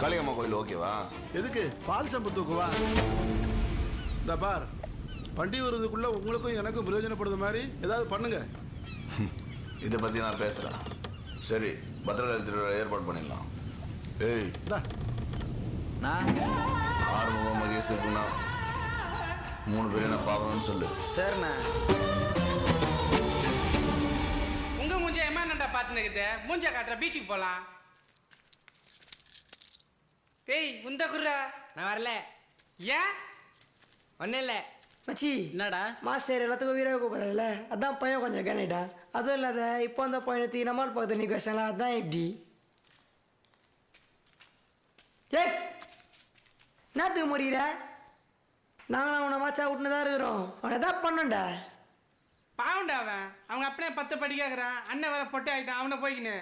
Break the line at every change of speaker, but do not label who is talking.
காளியம்மா கோயில் ஓகேவா
எதுக்கு? பால் சம்பு தூக்குவா? இந்த பார். பண்டி வருதுக்குள்ள உங்களுக்கும் எனக்கும் பிரயோஜனப்படுற மாதிரி ஏதாவது பண்ணுங்க.
இதை பற்றி நான் பேசுகிறேன் சரி பத்திரகாளி திருவிழா ஏற்பாடு பண்ணிடலாம். ஏய் ஆறுமுகம் மகேஷ் இருக்குன்னா மூணு பேரையும் நான் பார்க்கணும்னு சொல்லு.
சரிண்ணா.
உங்க மூஞ்ச எம்மாண்டா பார்த்துன்னு இருக்குது? மூஞ்ச காட்டுற பீச்சுக்கு போலாம். ஏய் உந்த குர்ரா
நான் வரல.
ஏன்?
ஒன்றும் இல்லை.
மச்சி
என்னடா?
மாஸ்டர் எல்லாத்துக்கும் வீராக கூப்பிட்றதுல அதான் பையன் கொஞ்சம் கனிட்டா அதுவும் இல்லாத இப்போ அந்த பையனை நம்மால் பக்கத்தில் நிற்க வச்சாங்களா? அதான் எப்படி ஏய் என்னத்துக்கு முடிகிற நாங்களும் அவனை மாச்சா விட்டுன்னு தான் இருக்கிறோம். அவனை தான் பண்ணோம்டா
பாவண்டா அவன். அவங்க அப்படியே பத்து படிக்கிறான் அண்ணன் வேற பொட்டை ஆகிட்டான் அவனை போய்க்கின்னு.